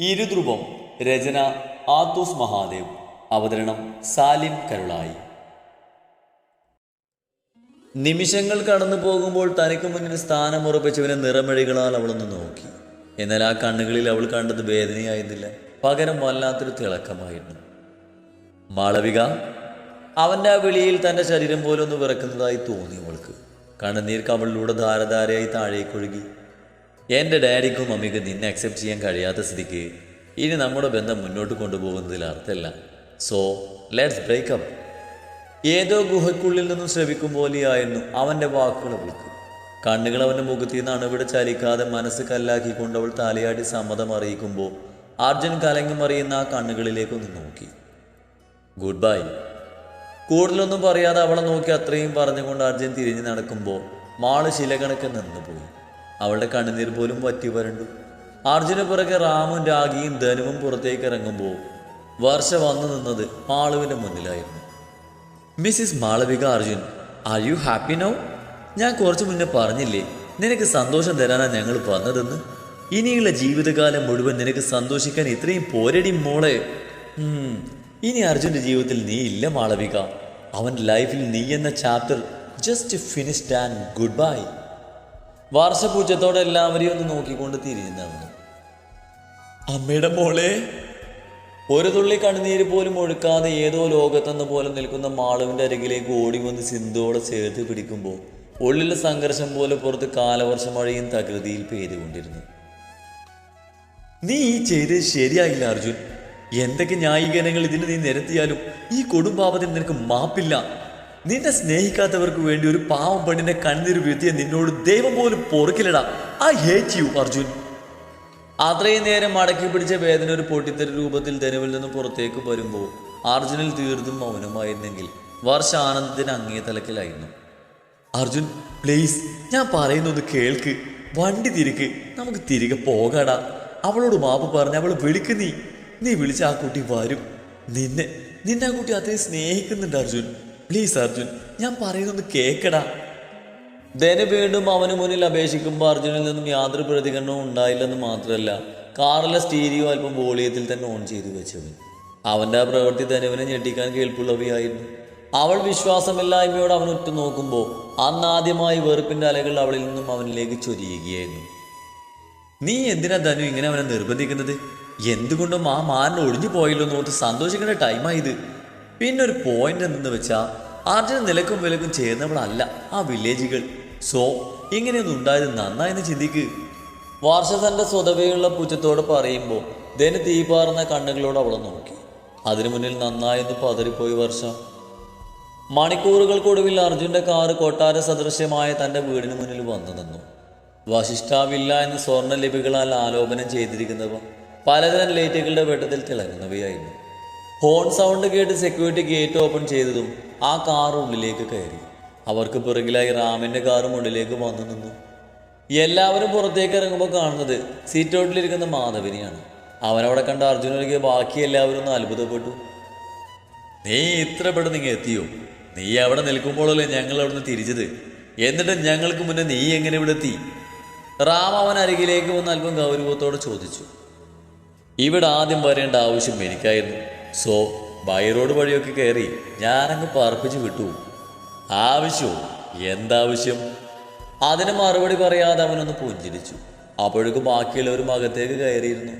ഇരുധ്രുവം രചന ആത്തൂസ് മഹാദേവ്. അവതരണം സാലിം കരുളായി. നിമിഷങ്ങൾ കടന്നു പോകുമ്പോൾ തനിക്ക് മുന്നിൽ സ്ഥാനം ഉറപ്പിച്ചവനെ നിറമഴികളാൽ അവളൊന്ന് നോക്കി. എന്നാൽ ആ കണ്ണുകളിൽ അവൾ കണ്ടത് വേദനയായിരുന്നില്ല. പകരം വല്ലാത്തൊരു തിളക്കമായിരുന്നു. മാളവിക അവന്റെ ആ വിളിയിൽ തന്റെ ശരീരം പോലെ ഒന്ന് വിറക്കുന്നതായി തോന്നി അവൾക്ക്. കണ്ണുനീർ കവളിലൂടെ ധാരധാരയായി താഴേക്കൊഴുകി. എന്റെ ഡാഡിക്കും മമ്മിക്കും നിന്നെ അക്സെപ്റ്റ് ചെയ്യാൻ കഴിയാത്ത സ്ഥിതിക്ക് ഇനി നമ്മുടെ ബന്ധം മുന്നോട്ട് കൊണ്ടുപോകുന്നതിൽ അർത്ഥമില്ല. സോ ലെറ്റ്സ് ബ്രേക്കപ്പ് ഏതോ ഗുഹയ്ക്കുള്ളിൽ നിന്നും ശ്രവിക്കും പോലെയായിരുന്നു അവന്റെ വാക്കുകൾ അവൾക്ക്. കണ്ണുകൾ അവന്റെ മുഖത്തിൽ നിന്ന് അണുവിടെ ചലിക്കാതെ മനസ്സ് കല്ലാക്കിക്കൊണ്ട് അവൾ തലയാടി സമ്മതം അറിയിക്കുമ്പോൾ അർജുൻ കലങ്ങി മറിയുന്ന ആ കണ്ണുകളിലേക്കൊന്ന് നോക്കി. ഗുഡ് ബൈ കൂടുതലൊന്നും പറയാതെ അവളെ നോക്കി അത്രയും പറഞ്ഞുകൊണ്ട് അർജുൻ തിരിഞ്ഞു നടക്കുമ്പോൾ മാൾ ശിലകണക്ക് നിന്നുപോയി അവളുടെ കണ്ണുനീർ പോലും വറ്റി വരണ്ടു. അർജുന പുറകെ റാമും രാഗിയും ധനുവും പുറത്തേക്ക് ഇറങ്ങുമ്പോൾ വർഷ വന്നു നിന്നത് മാളുവിന്റെ മുന്നിലായിരുന്നു. Mrs Malavika Arjun are you happy now ഞാൻ കുറച്ചു മുന്നേ പറഞ്ഞില്ലേ നിനക്ക് സന്തോഷം തരാനാണ് ഞങ്ങൾ വന്നതെന്ന്? ഇനിയുള്ള ജീവിതകാലം മുഴുവൻ നിനക്ക് സന്തോഷിക്കാൻ ഇത്രയും പോരടി മോളെ. ഇനി അർജുന്റെ ജീവിതത്തിൽ നീ ഇല്ല മാളവിക. അവന്റെ ലൈഫിൽ നീ എന്ന chapter just finished and goodbye വാർഷപൂജത്തോടെ എല്ലാവരെയും ഒന്ന് നോക്കിക്കൊണ്ട് തിരിഞ്ഞു അമ്മയുടെ മോളെ ഒരു തുള്ളി കണ്ണുനീര് പോലും ഒഴുക്കാതെ ഏതോ ലോകത്തെന്ന പോലെ നിൽക്കുന്ന മാളുവിന്റെ അരികിലേക്ക് ഓടി വന്ന് സിന്ധുവോടെ ചേർത്ത് പിടിക്കുമ്പോൾ ഉള്ളിലെ സംഘർഷം പോലെ പുറത്ത് കാലവർഷ മഴയും തകൃതിയിൽ പെയ്തുകൊണ്ടിരുന്നു. നീ ഈ ചെയ്ത് ശരിയായില്ല അർജുൻ. എന്തൊക്കെ ന്യായീകരണങ്ങൾ ഇതിന് നീ നിരത്തിയാലും ഈ കൊടുംപാപത്തിന് നിനക്ക് മാപ്പില്ല. നിന്നെ സ്നേഹിക്കാത്തവർക്ക് വേണ്ടി ഒരു പാവം പെണ്ണിനെ കണ്ണീർ വീഴ്ത്തിയ നിന്നോട് ദൈവം പോലും പൊറുക്കിലിടാം ആ ഹേറ്റ് യു അർജുൻ. അത്രയും നേരം മടക്കി പിടിച്ച വേദന ഒരു പൊട്ടിത്തെറി രൂപത്തിൽ തെരുവിൽ നിന്ന് പുറത്തേക്ക് വരുമ്പോൾ അർജുനിൽ തീർത്തും മൗനമായിരുന്നെങ്കിൽ വർഷ ആനന്ദത്തിന് അങ്ങേ തലക്കിലായിരുന്നു. അർജുൻ പ്ലീസ് ഞാൻ പറയുന്നൊന്ന് കേൾക്ക്. വണ്ടി തിരിക്ക്. നമുക്ക് തിരികെ പോകാടാ. അവളോട് മാപ്പ് പറഞ്ഞ് അവൾ വിളിക്ക് നീ. നീ വിളിച്ച ആ കുട്ടി വരും. നിന്നെ നിന്നെ ആ കുട്ടി അത്രയും സ്നേഹിക്കുന്നുണ്ട് അർജുൻ. പ്ലീസ് അർജുൻ ഞാൻ പറയുന്നത് കേക്കടാ. ധന വീണ്ടും അവന് മുന്നിൽ അപേക്ഷിക്കുമ്പോൾ അർജുനിൽ നിന്നും യാതൊരു പ്രതികരണവും ഉണ്ടായില്ലെന്ന് മാത്രമല്ല കാറിലെ സ്റ്റീരിയോ അല്പം വോളിയത്തിൽ തന്നെ ഓൺ ചെയ്തു വെച്ചവൻ. അവന്റെ ആ പ്രവൃത്തി ധനുവിനെ ഞെട്ടിക്കാൻ കേൾപ്പുള്ളവയായിരുന്നു. അവൾ വിശ്വാസമില്ലായ്മയോട് അവൻ ഉറ്റു നോക്കുമ്പോൾ അന്നാദ്യമായി വെറുപ്പിന്റെ അലകൾ അവളിൽ നിന്നും അവനിലേക്ക് ചൊരിയുകയായിരുന്നു. നീ എന്തിനാ ധനു ഇങ്ങനെ അവനെ നിർബന്ധിക്കുന്നത്? എന്തുകൊണ്ടും ആ മാരൻ ഒഴിഞ്ഞു പോയല്ലോ എന്ന് ഓർത്ത് സന്തോഷിക്കേണ്ട ടൈമായത് പിന്നെ ഒരു പോയിന്റ് എന്തെന്ന് വെച്ചാൽ അർജുന നിലക്കും വിലക്കും ചേർന്നവളല്ല ആ വില്ലേജുകൾ സോ ഇങ്ങനെയൊന്നും ഉണ്ടായത് നന്നായെന്ന് ചിന്തിക്ക്. വാർഷ തന്റെ സ്വതവേയുള്ള പുച്ഛത്തോട് പറയുമ്പോൾ ധനു തീപാറുന്ന കണ്ണുകളോട് അവളെ നോക്കി. അതിനു മുന്നിൽ നന്നായെന്ന് പതറിപ്പോയി വർഷ. മണിക്കൂറുകൾക്കൊടുവിൽ അർജുന്റെ കാറ് കൊട്ടാര സദൃശ്യമായ തന്റെ വീടിന് മുന്നിൽ വന്നു നിന്നു. വശിഷ്ഠാവില്ല എന്ന് സ്വർണ ലിപികളാൽ ആലോപനം ചെയ്തിരിക്കുന്നവ പലതരം ലൈറ്റുകളുടെ വെട്ടത്തിൽ തിളങ്ങുന്നവയായിരുന്നു. ഹോൺ സൗണ്ട് കേട്ട് സെക്യൂരിറ്റി ഗേറ്റ് ഓപ്പൺ ചെയ്തതും ആ കാർ ഉള്ളിലേക്ക് കയറി. അവർക്ക് പിറകിലായി റാമിന്റെ കാറും ഉള്ളിലേക്ക് വന്നു നിന്നു. എല്ലാവരും പുറത്തേക്ക് ഇറങ്ങുമ്പോൾ കാണുന്നത് സീറ്റോട്ടിലിരിക്കുന്ന മാധവിനെയാണ്. അവനവിടെ കണ്ട അർജുനൊഴികെ ബാക്കി എല്ലാവരും ഒന്ന് അത്ഭുതപ്പെട്ടു. നീ ഇത്ര പെട്ടെന്ന് ഇങ്ങ് എത്തിയോ? നീ അവിടെ നിൽക്കുമ്പോഴല്ലേ ഞങ്ങൾ അവിടുന്ന് തിരിച്ചത്? എന്നിട്ട് ഞങ്ങൾക്ക് മുന്നേ നീ എങ്ങനെ ഇവിടെ എത്തി? റാം അവൻ അരികിലേക്ക് വന്ന് അല്പം ഗൗരവത്തോടെ ചോദിച്ചു. ഇവിടെ ആദ്യം വരേണ്ട ആവശ്യം എനിക്കായിരുന്നു. സോ ബൈ റോഡ് വഴിയൊക്കെ കയറി ഞാനങ്ങ് പറപ്പിച്ച് വിട്ടു. ആവശ്യവും എന്താവശ്യം? അതിന് മറുപടി പറയാതെ അവനൊന്ന് പുഞ്ചിരിച്ചു. അപ്പോഴേക്കും ബാക്കിയുള്ളവരും അകത്തേക്ക് കയറിയിരുന്നു.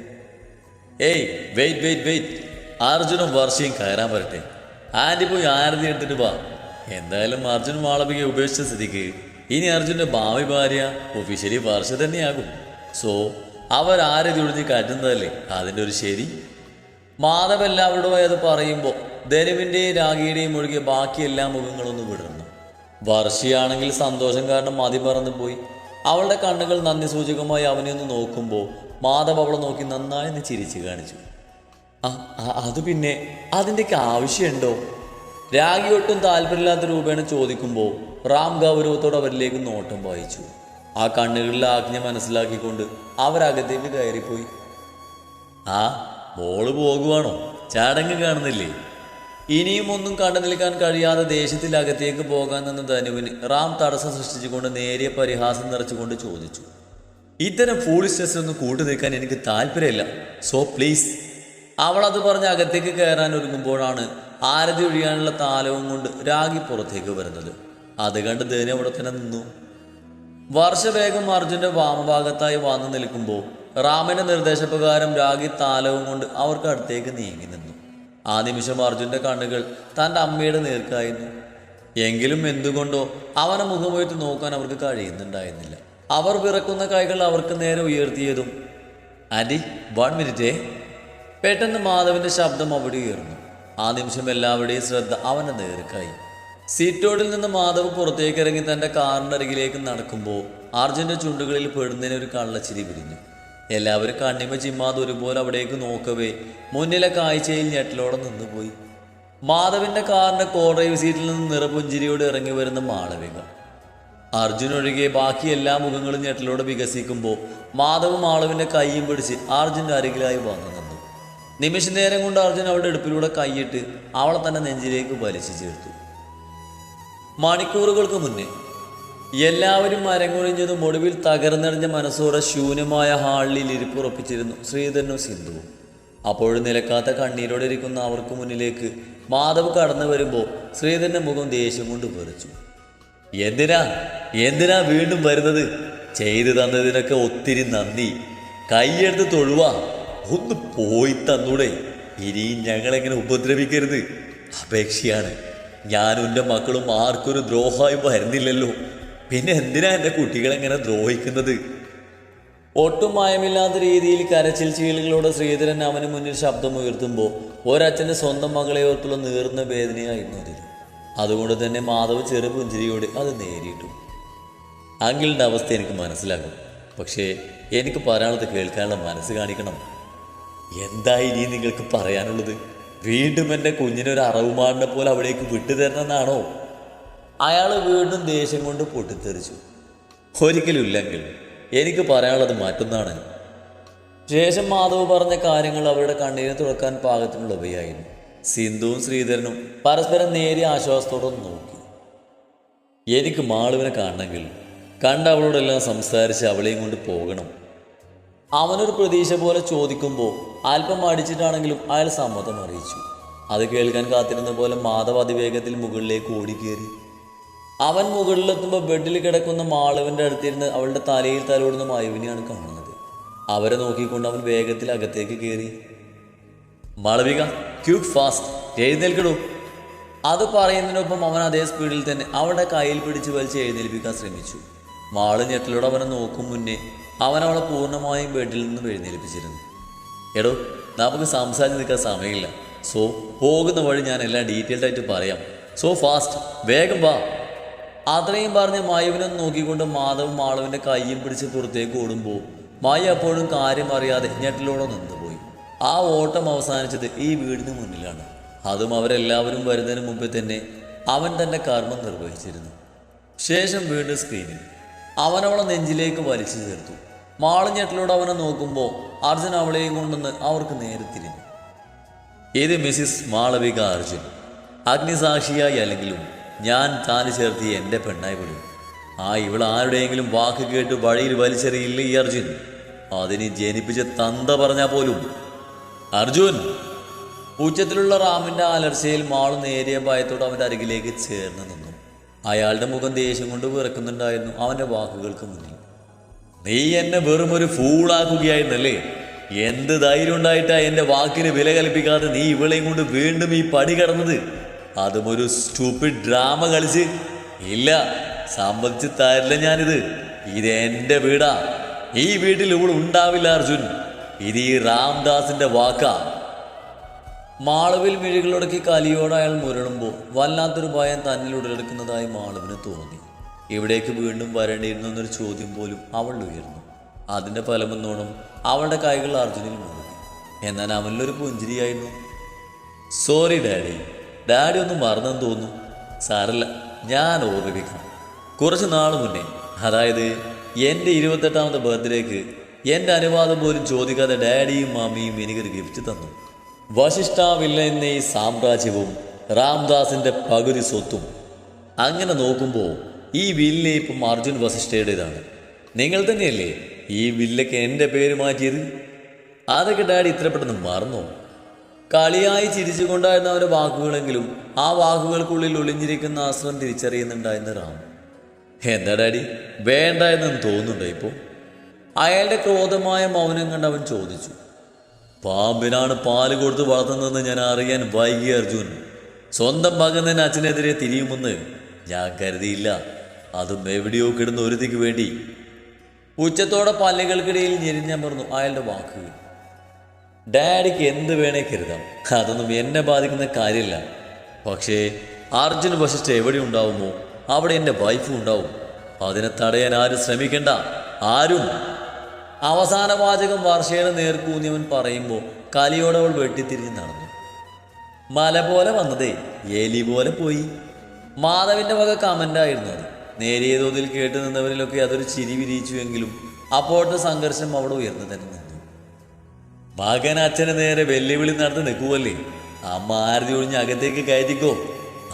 ഏയ് വെയിറ്റ് വെയിറ്റ് വെയിറ്റ്. അർജുനും വർഷയും കയറാൻ വരട്ടെ. ആന്റി പോയി ആരതി എടുത്തിട്ട് വാ. എന്തായാലും അർജുൻ മാളവിക ഉപേക്ഷിച്ച സ്ഥിതിക്ക് ഇനി അർജുന്റെ ഭാവി ഭാര്യ ഒഫീഷ്യലി വർഷ തന്നെയാകും. സോ അവർ ആരതി ഒഴിഞ്ഞ് കറ്റുന്നതല്ലേ അതിന്റെ ഒരു ശരി. മാധവ് എല്ലാവരോടുമായി അത് പറയുമ്പോൾ ധനുവിന്റെയും രാഗിയുടെയും ഒഴികെ ബാക്കി എല്ലാ മുഖങ്ങളൊന്നും വിടർന്നു. വർഷിയാണെങ്കിൽ സന്തോഷം കാരണം മതി പറന്നു പോയി. അവളുടെ കണ്ണുകൾ നന്ദി സൂചകമായി അവനെ ഒന്ന് നോക്കുമ്പോൾ മാധവ് അവളെ നോക്കി നന്നായി ഒന്ന് ചിരിച്ചു കാണിച്ചു. അത് പിന്നെ അതിന്റെയൊക്കെ ആവശ്യമുണ്ടോ? രാഗി ഒട്ടും താല്പര്യമില്ലാത്ത രൂപേണ ചോദിക്കുമ്പോൾ റാം ഗൗരവത്തോടെ അവരിലേക്ക് നോട്ടം വായിച്ചു. ആ കണ്ണുകളിലെ ആജ്ഞ മനസ്സിലാക്കിക്കൊണ്ട് അവരകത്തേക്ക് കയറിപ്പോയി. ആ മോൾ പോകുവാണോ? ചടങ്ങ് കാണുന്നില്ലേ? ഇനിയും ഒന്നും കണ്ടു നിൽക്കാൻ കഴിയാതെ ദേശത്തിലകത്തേക്ക് പോകാൻ നിന്ന ധനുവിന് റാം തടസ്സം സൃഷ്ടിച്ചുകൊണ്ട് നേരിയ പരിഹാസം നിറച്ചുകൊണ്ട് ചോദിച്ചു. ഇത്തരം ഫൂളിഷ്നെസ് ഒന്നും കൂട്ടു നിൽക്കാൻ എനിക്ക് താല്പര്യമില്ല. സോ പ്ലീസ് അവൾ അത് പറഞ്ഞ് അകത്തേക്ക് കയറാൻ ഒരുങ്ങുമ്പോഴാണ് ആരതി ഒഴിയാനുള്ള താലവും കൊണ്ട് രാഗി പുറത്തേക്ക് വരുന്നത്. അത് കണ്ട് ധനു അവിടെ തന്നെ നിന്നു. വർഷവേഗം അർജുന്റെ വാമഭാഗത്തായി വന്നു നിൽക്കുമ്പോൾ റാമിന്റെ നിർദ്ദേശപ്രകാരം രാഗി താലവും കൊണ്ട് അവർക്ക് അടുത്തേക്ക് നീങ്ങി നിന്നു. ആ നിമിഷം അർജുന്റെ കണ്ണുകൾ തന്റെ അമ്മയുടെ നേർക്കായിരുന്നു. എങ്കിലും എന്തുകൊണ്ടോ അവനെ മുഖമുയർത്തി നോക്കാൻ അവർക്ക് കഴിയുന്നുണ്ടായിരുന്നില്ല. അവർ വിറക്കുന്ന കൈകൾ അവർക്ക് നേരെ ഉയർത്തിയതും ആന്റി വൺ മിനിറ്റേ പെട്ടെന്ന് മാധവന്റെ ശബ്ദം അവിടെ ഉയർന്നു. ആ നിമിഷം എല്ലാവരുടെയും ശ്രദ്ധ അവന്റെ നേർക്കായി. സീറ്റോട്ടിൽ നിന്ന് മാധവ് പുറത്തേക്ക് ഇറങ്ങി തന്റെ കാറിന്റെ അരികിലേക്ക് നടക്കുമ്പോൾ അർജുന്റെ ചുണ്ടുകളിൽ പെടുന്നതിന് ഒരു കള്ളച്ചിരി വിരിഞ്ഞു. എല്ലാവരും കണ്ണിമ ചിമ്മാതെ ഒരുപോലെ അവിടേക്ക് നോക്കവേ മുന്നിലെ കാഴ്ചയിൽ ഞെട്ടലോടെ നിന്നുപോയി. മാധവിന്റെ കാറിന്റെ കോ ഡ്രൈവ് സീറ്റിൽ നിന്ന് നിറപുഞ്ചിരിയോട് ഇറങ്ങി വരുന്ന മാളവിക. അർജുൻ ഒഴികെ ബാക്കി എല്ലാ മുഖങ്ങളും ഞെട്ടലോടെ വികസിക്കുമ്പോൾ മാധവ് മാളവിന്റെ കൈയും പിടിച്ച് അർജുന്റെ അരികിലായി വന്നു നിന്നു. നിമിഷ നേരം കൊണ്ട് അർജുൻ അവളുടെ അടുപ്പിലൂടെ കൈയിട്ട് അവളെ തന്നെ നെഞ്ചിലേക്ക് വലിച്ചു ചേർത്തു. മണിക്കൂറുകൾക്ക് മുന്നേ. എല്ലാവരും അരങ്ങൊഴിഞ്ഞതും ഒടുവിൽ തകർന്നടിഞ്ഞ മനസ്സോടെ ശൂന്യമായ ഹാളിൽ ഇരിപ്പുറപ്പിച്ചിരുന്നു ശ്രീധരനും സിന്ധുവും. അപ്പോഴും നിലക്കാത്ത കണ്ണീരോടെ ഇരിക്കുന്ന അവർക്ക് മുന്നിലേക്ക് മാധവ് കടന്നു വരുമ്പോൾ ശ്രീധരന്റെ മുഖം ദേഷ്യം കൊണ്ട് പറിച്ചു എന്തിനാ? എന്തിനാ വീണ്ടും വരുന്നത്? ചെയ്തു തന്നതിനൊക്കെ ഒത്തിരി നന്ദി. കൈയെടുത്ത് തൊഴുവാ. ഒന്ന് പോയി തന്നൂടെ. ഇനിയും ഞങ്ങളെങ്ങനെ ഉപദ്രവിക്കരുത്? അപേക്ഷയാണ്. ഞാനും എന്റെ മക്കളും ആർക്കൊരു ദ്രോഹമായി വരുന്നില്ലല്ലോ. പിന്നെ എന്തിനാ എന്റെ കുട്ടികളെങ്ങനെ ദ്രോഹിക്കുന്നത്? ഒട്ടും മായമില്ലാത്ത രീതിയിൽ കരച്ചിൽ ചീലുകളോട് ശ്രീധരൻ അവന് മുന്നിൽ ശബ്ദമുയർത്തുമ്പോൾ ഒരച്ഛന്റെ സ്വന്തം മകളെ ഓർത്തുള്ള നീർന്ന വേദനയായിരുന്നു അതിൽ അതുകൊണ്ട് തന്നെ മാധവ് ചെറു പുഞ്ചിരിയോട് അത് നേരിട്ടു. അങ്കിളിന്റെ അവസ്ഥ എനിക്ക് മനസ്സിലാകും. പക്ഷേ എനിക്ക് പറയാനുള്ളത് കേൾക്കാനുള്ള മനസ്സ് കാണിക്കണം. എന്തായി ഇനി നിങ്ങൾക്ക് പറയാനുള്ളത്? വീണ്ടും എന്റെ കുഞ്ഞിനൊരു അറവുമാറിനെ പോലെ അവിടേക്ക് വിട്ടുതരണമെന്നാണോ അയാൾ വീണ്ടും ദേഷ്യം കൊണ്ട് പൊട്ടിത്തെറിച്ചു. ഒരിക്കലും ഇല്ലെങ്കിൽ എനിക്ക് പറയാനുള്ളത് മറ്റൊന്നാണ്. ശേഷം മാധവ് പറഞ്ഞ കാര്യങ്ങൾ അവരുടെ കണ്ണീര് തുറക്കാൻ പാകത്തിനുള്ളവയായിരുന്നു സിന്ധുവും ശ്രീധരനും പരസ്പരം നേരിയ ആശ്വാസത്തോടെ നോക്കി. എനിക്ക് മാളുവിനെ കാണണമെങ്കിൽ കണ്ട അവളോടെല്ലാം സംസാരിച്ച് അവളെയും കൊണ്ട് പോകണം. അവനൊരു പ്രതീക്ഷ പോലെ ചോദിക്കുമ്പോൾ അല്പം അടിച്ചിട്ടാണെങ്കിലും അയാൾ സമ്മതം അറിയിച്ചു. അത് കേൾക്കാൻ കാത്തിരുന്ന പോലെ മാധവ് അതിവേഗത്തിൽ മുകളിലേക്ക് ഓടിക്കേറി. അവൻ മുകളിലെത്തുമ്പോൾ ബെഡിൽ കിടക്കുന്ന മാളവിന്റെ അടുത്തിരുന്ന് അവളുടെ തലയിൽ തലോടുന്ന മയുവിനെയാണ് കാണുന്നത്. അവരെ നോക്കിക്കൊണ്ട് അവൻ വേഗത്തിൽ അകത്തേക്ക് കയറി മാളവിക ക്യൂക്ക് ഫാസ്റ്റ് എഴുന്നേൽക്കടൂ. അത് പറയുന്നതിനൊപ്പം അവൻ അതേ സ്പീഡിൽ തന്നെ അവളുടെ കയ്യിൽ പിടിച്ച് വലിച്ച് എഴുന്നേൽപ്പിക്കാൻ ശ്രമിച്ചു. മാൾ ഞെട്ടലോടെ അവനെ നോക്കും മുന്നേ അവൻ അവളെ പൂർണമായും ബെഡിൽ നിന്ന് എഴുന്നേൽപ്പിച്ചിരുന്നു. എടോ നമുക്ക് സംസാരിച്ച് നിൽക്കാൻ സമയമില്ല. സോ പോകുന്ന വഴി ഞാൻ എല്ലാം ഡീറ്റെയിൽഡ് ആയിട്ട് പറയാം. സോ ഫാസ്റ്റ് വേഗം വാ. അത്രയും പറഞ്ഞ് മായുവിനെ നോക്കിക്കൊണ്ട് മാധവ് മാളവിന്റെ കയ്യും പിടിച്ച് പുറത്തേക്ക് ഓടുമ്പോൾ മായ അപ്പോഴും കാര്യം അറിയാതെ ഞെട്ടിലൂടെ നിന്നുപോയി. ആ ഓട്ടം അവസാനിച്ചത് ഈ വീടിന് മുന്നിലാണ്. അതും അവരെല്ലാവരും വരുന്നതിന് മുമ്പേ തന്നെ അവൻ തന്റെ കർമ്മം നിർവഹിച്ചിരുന്നു. ശേഷം വീണ്ടും സ്ക്രീനിൽ അവനവളെ നെഞ്ചിലേക്ക് വലിച്ചു ചേർത്തു. മാളഞ്ഞെട്ടിലൂടെ അവനെ നോക്കുമ്പോൾ അർജുൻ അവളെയും കൊണ്ടുവന്ന് അവർക്ക് നേരെ തിരിഞ്ഞു ഇത് മിസ്സിസ് മാളവിക അർജുൻ. അഗ്നിസാക്ഷിയായി അല്ലെങ്കിലും ഞാൻ താന് ചേർത്തിയ എന്റെ പെണ്ണായി വിടും ആ ഇവൾ ആരുടെയെങ്കിലും വാക്ക് കേട്ട് വഴിയിൽ വലിച്ചെറിയില്ല ഈ അർജുൻ? അതിന് ജനിപ്പിച്ച തന്ത പറഞ്ഞാൽ പോലും. അർജുൻ! ഉച്ചത്തിലുള്ള റാമിന്റെ അലർച്ചയിൽ മാളു നേരിയ ഭയത്തോട് അവന്റെ അരികിലേക്ക് ചേർന്ന് നിന്നു. അയാളുടെ മുഖം ദേഷ്യം കൊണ്ട് വിറക്കുന്നുണ്ടായിരുന്നു. അവന്റെ വാക്കുകൾക്ക് മുന്നിൽ. നീ എന്നെ വെറും ഒരു ഫൂളാക്കുകയായിരുന്നല്ലേ എന്ത് ധൈര്യം ഉണ്ടായിട്ടാ എന്റെ വാക്കിന് വില കൽപ്പിക്കാതെ നീ ഇവളെയും കൊണ്ട് വീണ്ടും ഈ പടി കടന്നത്? അതും ഒരു സ്റ്റൂപ്പിഡ് ഡ്രാമ കളിച്ച്. ഇല്ല സമ്മതിച്ച് തരില്ല ഞാനിത്. ഇത് എന്റെ വീടാ. ഈ വീട്ടിൽ ഇവൾ ഉണ്ടാവില്ല അർജുൻ. ഇത് ഈ രാംദാസിന്റെ വാക്കാ. മാളവിൽ മിഴികളുടക്കി കലിയോട് അയാൾ മുരളുമ്പോൾ വല്ലാത്തൊരു ഭയം തന്നിൽ ഉടലെടുക്കുന്നതായി മാളവിന് തോന്നി. ഇവിടേക്ക് വീണ്ടും വരേണ്ടിയിരുന്നു എന്നൊരു ചോദ്യം പോലും അവൾ ഉയർന്നു. അതിന്റെ ഫലമെന്നോണം അവളുടെ കൈകൾ അർജുനിൽ മുഴുകി എന്നാൽ അവനിലൊരു പുഞ്ചിരിയായിരുന്നു. സോറി ഡാഡി ഡാഡി ഒന്ന് മറന്നെന്ന് തോന്നുന്നു. സാറല്ല ഞാൻ ഓർമ്മിപ്പിക്കാം. കുറച്ച് നാൾ മുന്നേ അതായത് എന്റെ ഇരുപത്തെട്ടാമത്തെ ബർത്ത്ഡേക്ക് എന്റെ അനുവാദം പോലും ചോദിക്കാതെ ഡാഡിയും മമ്മിയും എനിക്കൊരു ഗിഫ്റ്റ് തന്നു. വശിഷ്ഠ വില്ല എന്ന ഈ സാമ്രാജ്യവും രാംദാസിന്റെ പകുതി സ്വത്തും. അങ്ങനെ നോക്കുമ്പോൾ ഈ വില്ല ഇപ്പം അർജുൻ വസിഷ്ഠയുടേതാണ്. നിങ്ങൾ തന്നെയല്ലേ ഈ വില്ലയ്ക്ക് എന്റെ പേര് മാറ്റിയത്? അതൊക്കെ ഡാഡി ഇത്ര പെട്ടെന്ന് മറന്നോ? കളിയായി ചിരിച്ചുകൊണ്ടായിരുന്ന അവരുടെ വാക്കുകളെങ്കിലും ആ വാക്കുകൾക്കുള്ളിൽ ഒളിഞ്ഞിരിക്കുന്ന ആശ്രം തിരിച്ചറിയുന്നുണ്ടായിരുന്ന റാം. എന്താ ഡാഡി? വേണ്ട എന്നൊന്നും തോന്നുന്നുണ്ടോ ഇപ്പോൾ അയാളുടെ ക്രോധമായ മൗനം കണ്ട് അവൻ ചോദിച്ചു. പാമ്പിനാണ് പാൽ കൊടുത്ത് വളർത്തുന്നതെന്ന് ഞാൻ അറിയാൻ വൈകി അർജുൻ. സ്വന്തം മകൻ തന്നെ അച്ഛനെതിരെ തിരിയുമെന്ന് ഞാൻ കരുതിയില്ല. അതും എവിടെയോ കിടന്ന് ഒരുതിക്ക് വേണ്ടി. ഉച്ചത്തോടെ പല്ലുകൾക്കിടയിൽ ഞെരിഞ്ഞമർന്നു അയാളുടെ വാക്കുകൾ ഡാഡിക്ക് എന്ത് വേണേ കരുതാം. അതൊന്നും എന്നെ ബാധിക്കുന്ന കാര്യമില്ല പക്ഷേ അർജുൻ വശിച്ച് എവിടെ ഉണ്ടാവുമോ അവിടെ എന്റെ വൈഫും ഉണ്ടാവും. അതിനെ തടയാൻ ആരും ശ്രമിക്കണ്ട. ആരും. അവസാന വാചകം വർഷയുടെ നേർക്കൂന്നിയവൻ പറയുമ്പോൾ കലിയോടെ അവൾ വെട്ടിത്തിരിഞ്ഞ് നടന്നു. മല പോലെ വന്നതേ എലി പോലെ പോയി. മാധവിന്റെ വക കമന്റായിരുന്നു അത്. നേരിയ തോതിൽ കേട്ടു നിന്നവരിലൊക്കെ അതൊരു ചിരി വിരിയിച്ചുവെങ്കിലും അപ്പോഴത്തെ സംഘർഷം അവിടെ ഉയർന്നു തന്നെ നിന്നു. മകൻ അച്ഛന് നേരെ വെല്ലുവിളി നടത്തി നിൽക്കുവല്ലേ? അമ്മ ആരതി ഒഴിഞ്ഞ് അകത്തേക്ക് കയറ്റിക്കോ.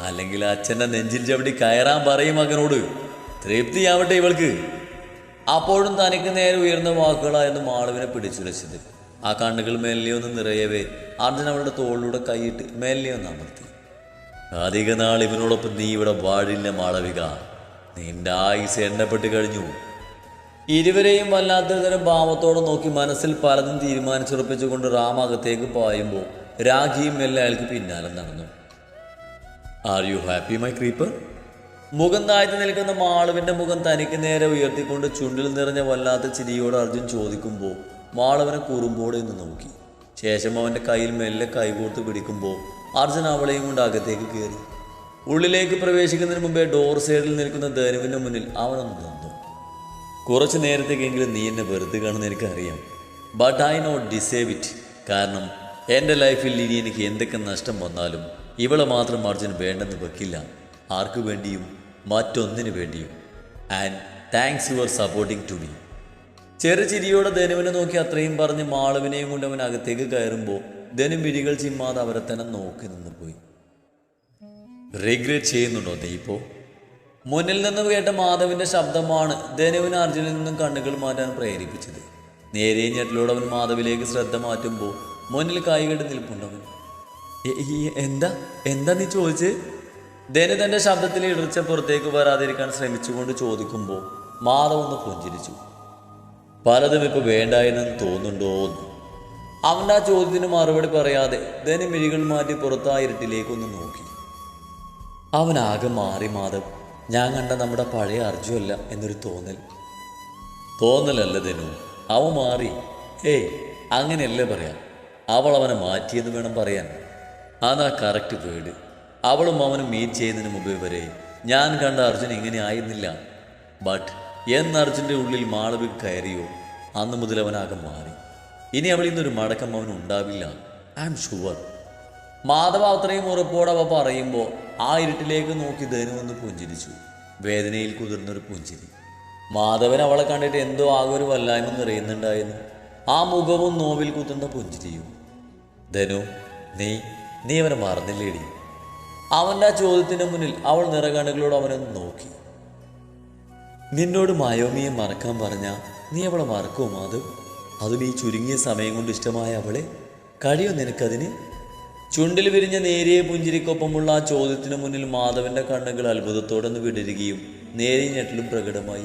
അല്ലെങ്കിൽ അച്ഛന്റെ നെഞ്ചിൽ ചവിട്ടി കയറാൻ പറയും മകനോട്. തൃപ്തിയാവട്ടെ ഇവൾക്ക്. അപ്പോഴും തനിക്ക് നേരെ ഉയർന്ന വാക്കുകളായിരുന്നു മാളവിനെ പിടിച്ചുരച്ചത്. ആ കണ്ണുകൾ മെല്ലിയൊന്ന് നിറയവേ. അർജുൻ അവളുടെ തോളിലൂടെ കൈയിട്ട് മെല്ലിയൊന്ന് അമർത്തി. അധിക നാൾ ഇവനോടൊപ്പം നീ ഇവിടെ വാഴില്ല മാളവിക. നിന്റെ ആയുസ് എണ്ണപ്പെട്ട് കഴിഞ്ഞു. ഇരുവരെയും വല്ലാത്തൊരു തരം ഭാവത്തോടെ നോക്കി മനസ്സിൽ പലതും തീരുമാനിച്ചുറപ്പിച്ചുകൊണ്ട് റാം അകത്തേക്ക് പായുമ്പോൾ രാഖിയും എല്ലാം അയാൾക്ക് പിന്നാലെ നടന്നു. Are you happy my creeper മുഖം താഴ്ത്തി നിൽക്കുന്ന മാളവിന്റെ മുഖം തനിക്ക് നേരെ ഉയർത്തിക്കൊണ്ട് ചുണ്ടിൽ നിറഞ്ഞ വല്ലാത്ത ചിരിയോട് അർജുൻ ചോദിക്കുമ്പോൾ മാളവനെ കുറുമ്പോടെ നിന്ന് നോക്കി. ശേഷം അവന്റെ കയ്യിൽ മെല്ലെ കൈകോർത്ത് പിടിക്കുമ്പോൾ അർജുൻ അവളെയും കൊണ്ട് അകത്തേക്ക് കയറി. ഉള്ളിലേക്ക് പ്രവേശിക്കുന്നതിന് മുമ്പേ ഡോർ സൈഡിൽ നിൽക്കുന്ന ധനുവിന്റെ മുന്നിൽ അവനൊന്ന് നിന്നു. കുറച്ച് നേരത്തേക്കെങ്കിലും നീ എന്നെ വെറുതെ കാണുന്ന എനിക്കറിയാം. But I not deserve it കാരണം എന്റെ ലൈഫിൽ ഇനി എനിക്ക് എന്തൊക്കെ നഷ്ടം വന്നാലും ഇവളെ മാത്രം അർജുൻ വേണ്ടെന്ന് വെക്കില്ല. ആർക്കു വേണ്ടിയും മറ്റൊന്നിനു വേണ്ടിയും. And thanks your supporting to me ചെറു ചിരിയോടെ ധനുവിനെ നോക്കി അത്രയും പറഞ്ഞ് മാളവിനെയും കൊണ്ട് അവൻ അകത്തേക്ക് കയറുമ്പോൾ ധനു മിഴികൾ ചിമ്മാതെ അവരെ തന്നെ നോക്കി നിന്ന് പോയി റിഗ്രറ്റ് ചെയ്യുന്നുണ്ടോ ദീപോ ഇപ്പോൾ മുന്നിൽ നിന്ന് കേട്ട മാധവിന്റെ ശബ്ദമാണ് ധനുവിന് അർജുനിൽ നിന്നും കണ്ണുകൾ മാറ്റാൻ പ്രേരിപ്പിച്ചത്. നേരെ ഞെട്ടിലൂടെ അവൻ മാധവിലേക്ക് ശ്രദ്ധ മാറ്റുമ്പോൾ മുന്നിൽ കൈകെട്ട് നിൽപ്പുണ്ടവൻ "എ- എന്താ? എന്താ നീ ചോദിച്ച്? ധനു തന്റെ ശബ്ദത്തിൽ ഇടർച്ച പുറത്തേക്ക് വരാതിരിക്കാൻ ശ്രമിച്ചുകൊണ്ട് ചോദിക്കുമ്പോൾ മാധവ് ഒന്ന് പുഞ്ചിരിച്ചു. പലതും ഇപ്പൊ വേണ്ടായെന്ന് തോന്നുന്നുണ്ടോ അവന്റെ ആ ചോദ്യത്തിന് മറുപടി പറയാതെ ധനു മിഴികൾ മാറ്റി പുറത്താ ഇരുട്ടിലേക്കൊന്ന് നോക്കി. അവനാകെ മാറി മാധവ് ഞാൻ കണ്ട നമ്മുടെ പഴയ അർജുനല്ല എന്നൊരു തോന്നൽ. തോന്നലല്ല ദിനു അവ മാറി. ഏയ് അങ്ങനെയല്ലേ പറയാം. അവൾ അവനെ മാറ്റിയെന്ന് വേണം പറയാൻ. അതാ കറക്റ്റ് വേർഡ് അവളും അവനും മീറ്റ് ചെയ്യുന്നതിന് മുമ്പേ വരെ ഞാൻ കണ്ട അർജുൻ ഇങ്ങനെ ആയിരുന്നില്ല. ബട്ട് എന്ന് അർജുന്റെ ഉള്ളിൽ മാളവിക കയറിയോ അന്ന് മുതൽ അവനാകെ മാറി. ഇനി അവളിൽ നിന്നൊരു മടക്കം അവൻ ഉണ്ടാവില്ല. ഐ ആം ഷുവർ മാധവ അത്രയും ഉറപ്പോടെ അവ പറയുമ്പോൾ ആ ഇരുട്ടിലേക്ക് നോക്കി ധനു പുഞ്ചിരിച്ചു. വേദനയിൽ കുതിർന്നൊരു പുഞ്ചിരി. മാധവൻ അവളെ കണ്ടിട്ട് എന്തോ ആകെ ഒരു വല്ലായ്മ നിറയുന്നുണ്ടായിരുന്നു ആ മുഖവും നോവിൽ കുത്തുന്ന പുഞ്ചിരിയും. ധനു നീ നീ അവനെ മറന്നില്ലേടി. അവന്റെ ആ ചോദ്യത്തിന് മുന്നിൽ അവൾ നിറകണ്ണുകളോട് അവനൊന്ന് നോക്കി. നിന്നോട് മായോമിയെ മറക്കാൻ പറഞ്ഞ നീ അവളെ മറക്കുമോ മാധവ്? അതും ഈ ചുരുങ്ങിയ സമയം കൊണ്ട് ഇഷ്ടമായ അവളെ? കഴിയോ നിനക്കതിന്? ചുണ്ടിൽ വിരിഞ്ഞ നേരിയ പുഞ്ചിരിക്കൊപ്പമുള്ള ആ ചോദ്യത്തിന് മുന്നിൽ മാധവന്റെ കണ്ണുകൾ അത്ഭുതത്തോടൊന്ന് വിടരുകയും നേരിയ ഞെട്ടലും പ്രകടമായി.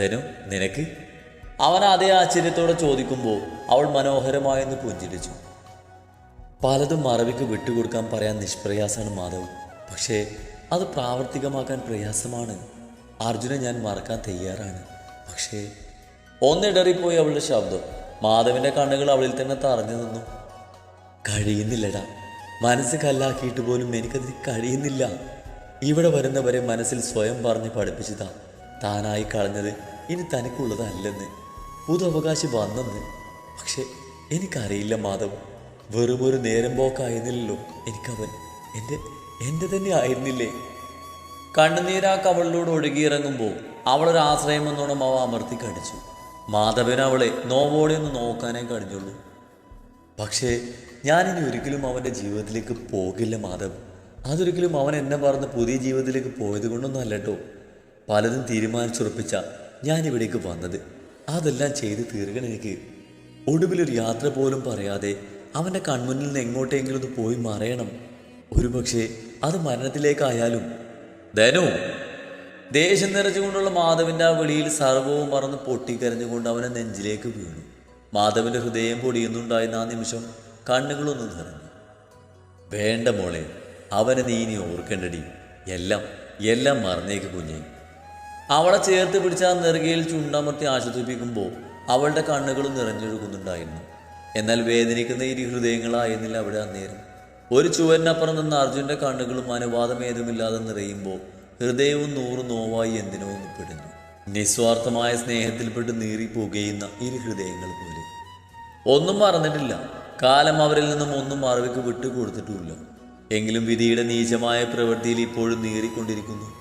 ധനു നിനക്ക്? അവൻ അതേ ആശ്ചര്യത്തോടെ ചോദിക്കുമ്പോൾ അവൾ മനോഹരമായെന്ന് പുഞ്ചിരിച്ചു. പലതും മറവിക്ക് വിട്ടുകൊടുക്കാൻ പറയാൻ നിഷ്പ്രയാസമാണ് മാധവ്. പക്ഷേ അത് പ്രാവർത്തികമാക്കാൻ പ്രയാസമാണ്. അർജുനെ ഞാൻ മറക്കാൻ തയ്യാറാണ്. പക്ഷേ ഒന്നിടറിപ്പോയി അവളുടെ ശബ്ദം. മാധവിന്റെ കണ്ണുകൾ അവളിൽ തന്നെ തറഞ്ഞു നിന്നു. കഴിയുന്നില്ലടാ. മനസ്സ് കല്ലാക്കിയിട്ട് പോലും എനിക്കതിന് കഴിയുന്നില്ല. ഇവിടെ വരുന്നവരെ മനസ്സിൽ സ്വയം പറഞ്ഞ് പഠിപ്പിച്ചതാ. താനായി കളഞ്ഞത് ഇനി തനിക്കുള്ളതല്ലെന്ന്. പുതു അവകാശം വന്നെന്ന്. പക്ഷെ എനിക്കറിയില്ല മാധവ്. വെറും ഒരു നേരം പോക്കായിരുന്നില്ലല്ലോ എനിക്കവൻ. എന്റെ എന്റെ തന്നെ ആയിരുന്നില്ലേ? കണ്ണുനീരാ കവളിലൂടെ ഒഴുകിയിറങ്ങുമ്പോൾ അവളൊരു ആശ്രയം എന്നോണം അവ അമർത്തി കടിച്ചു. മാധവൻ അവളെ നോവോടെ ഒന്ന് നോക്കാനേ കഴിഞ്ഞുള്ളൂ. പക്ഷേ ഞാനിനി ഒരിക്കലും അവന്റെ ജീവിതത്തിലേക്ക് പോകില്ല മാധവ്. അതൊരിക്കലും അവൻ എന്നെ പറഞ്ഞ് പുതിയ ജീവിതത്തിലേക്ക് പോയത് കൊണ്ടൊന്നും അല്ല കേട്ടോ പലതും തീരുമാനിച്ചുറപ്പിച്ച ഞാനിവിടേക്ക് വന്നത്. അതെല്ലാം ചെയ്ത് തീർക്കണം എനിക്ക്. ഒടുവിലൊരു യാത്ര പോലും പറയാതെ അവന്റെ കൺമുന്നിൽ നിന്ന് എങ്ങോട്ടെങ്കിലും ഒന്ന് പോയി മറയണം. ഒരുപക്ഷെ അത് മരണത്തിലേക്കായാലും. ധനു ദേഷ്യം നിറച്ചുകൊണ്ടുള്ള മാധവിന്റെ ആ വെളിയിൽ സർവവും മറന്ന് പൊട്ടിക്കരഞ്ഞുകൊണ്ട് അവനെ നെഞ്ചിലേക്ക് വീണു. മാധവന്റെ ഹൃദയം പൊടിയുന്നുണ്ടായിരുന്ന ആ നിമിഷം കണ്ണുകളൊന്നും നിറഞ്ഞു. വേണ്ട മോളെ അവനെ നീ ഇനി ഓർക്കണ്ടടി. എല്ലാം എല്ലാം മറന്നേക്ക് കുഞ്ഞെ. അവളെ ചേർത്ത് പിടിച്ച ആ നെറുകയിൽ ചുണ്ടമർത്തി ആശ്വസിപ്പിക്കുമ്പോൾ അവളുടെ കണ്ണുകളും നിറഞ്ഞൊഴുകുന്നുണ്ടായിരുന്നു. എന്നാൽ വേദനിക്കുന്ന ഇരു ഹൃദയങ്ങളായിരുന്നില്ല അവിടെ അന്നേരം. ഒരു ചുവരിനപ്പുറം നിന്ന് അർജുന്റെ കണ്ണുകളും അനുവാദം ഏതുമില്ലാതെ നിറയുമ്പോൾ ഹൃദയവും നൂറ് നോവായി എന്തിനോ ഒന്ന് നിസ്വാർത്ഥമായ സ്നേഹത്തിൽപ്പെട്ട് നീറി പുകയുന്ന ഇരു ഹൃദയങ്ങൾ പോലെ. ഒന്നും മറന്നിട്ടില്ല. കാലം അവരിൽ നിന്നും ഒന്നും മറവിക്ക് വിട്ടുകൊടുത്തിട്ടുമില്ല. എങ്കിലും വിധിയുടെ നീചമായ പ്രവൃത്തിയിൽ ഇപ്പോഴും നീറിക്കൊണ്ടിരിക്കുന്നു.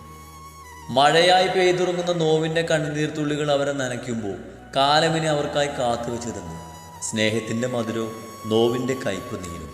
മഴയായി പെയ്തുറങ്ങുന്ന നോവിന്റെ കണ്ണുനീർത്തുള്ളികൾ അവരെ നനയ്ക്കുമ്പോൾ കാലമിനെ അവർക്കായി കാത്തുവെച്ചു തന്നു സ്നേഹത്തിന്റെ മധുരവും നോവിന്റെ കയ്പ് നീരും